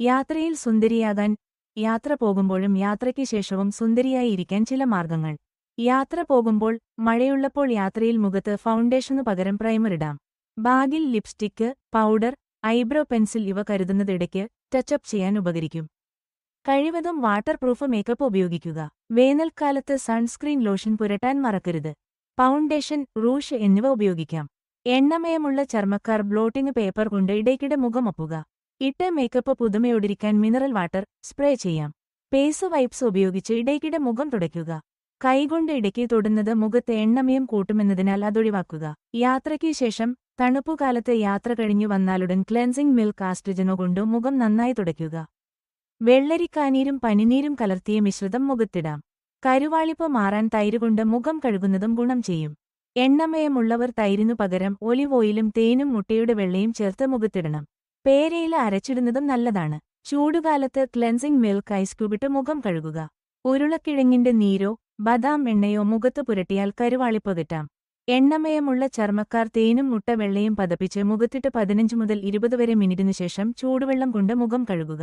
യാത്രയിൽ സുന്ദരിയാകാൻ യാത്ര പോകുമ്പോഴും യാത്രയ്ക്ക് ശേഷവും സുന്ദരിയായിരിക്കാൻ ചില മാർഗങ്ങൾ. യാത്ര പോകുമ്പോൾ മഴയുള്ളപ്പോൾ യാത്രയിൽ മുഖത്ത് ഫൗണ്ടേഷനു പകരം പ്രൈമർ ഇടാം. ബാഗിൽ ലിപ്സ്റ്റിക്ക് പൗഡർ ഐബ്രോ പെൻസിൽ ഇവ കരുതുന്നതിടയ്ക്ക് ടച്ചപ്പ് ചെയ്യാൻ ഉപകരിക്കും. കഴിവതും വാട്ടർ പ്രൂഫ് മേക്കപ്പ് ഉപയോഗിക്കുക. വേനൽക്കാലത്ത് സൺസ്ക്രീൻ ലോഷൻ പുരട്ടാൻ മറക്കരുത്. ഫൗണ്ടേഷൻ റൂഷ് എന്നിവ ഉപയോഗിക്കാം. എണ്ണമയമുള്ള ചർമ്മക്കാർ ബ്ലോട്ടിംഗ് പേപ്പർ കൊണ്ട് ഇടയ്ക്കിടെ മുഖമൊപ്പുക. ഇട്ട് മേക്കപ്പ് പുതുമയോടിരിക്കാൻ മിനറൽ വാട്ടർ സ്പ്രേ ചെയ്യാം. പേസ് വൈപ്സ് ഉപയോഗിച്ച് ഇടയ്ക്കിടെ മുഖം തുടയ്ക്കുക. കൈകൊണ്ട് ഇടയ്ക്ക് തൊടുന്നത് മുഖത്തെ എണ്ണമയം കൂട്ടുമെന്നതിനാൽ അതൊഴിവാക്കുക. യാത്രയ്ക്ക് ശേഷം തണുപ്പുകാലത്ത് യാത്ര കഴിഞ്ഞു വന്നാലുടൻ ക്ലെൻസിംഗ് മിൽക്ക് ആസ്ട്രജനോ കൊണ്ട് മുഖം നന്നായി തുടയ്ക്കുക. വെള്ളരിക്കാനീരും പനിനീരും കലർത്തിയ മിശ്രിതം മുഖത്തിടാം. കരുവാളിപ്പ് മാറാൻ തൈരുകൊണ്ട് മുഖം കഴുകുന്നതും ഗുണം ചെയ്യും. എണ്ണമയമുള്ളവർ തൈരിനു പകരം ഒലിവ് ഓയിലും തേനും മുട്ടയുടെ വെള്ളയും ചേർത്ത് മുഖത്തിടണം. പേരയില അരച്ചിടുന്നതും നല്ലതാണ്. ചൂടുകാലത്ത് ക്ലെൻസിംഗ് മിൽക്ക് ഐസ് ക്യൂബിട്ട് മുഖം കഴുകുക. ഉരുളക്കിഴങ്ങിന്റെ നീരോ ബദാം എണ്ണയോ മുഖത്ത് പുരട്ടിയാൽ കരുവാളിപ്പ് കിട്ടാം. എണ്ണമയമുള്ള ചർമ്മക്കാർ തേനും മുട്ട വെള്ളയും പതപ്പിച്ച് മുഖത്തിട്ട് പതിനഞ്ച് മുതൽ ഇരുപത് വരെ മിനിറ്റിനു ശേഷം ചൂടുവെള്ളം കൊണ്ട് മുഖം കഴുകുക.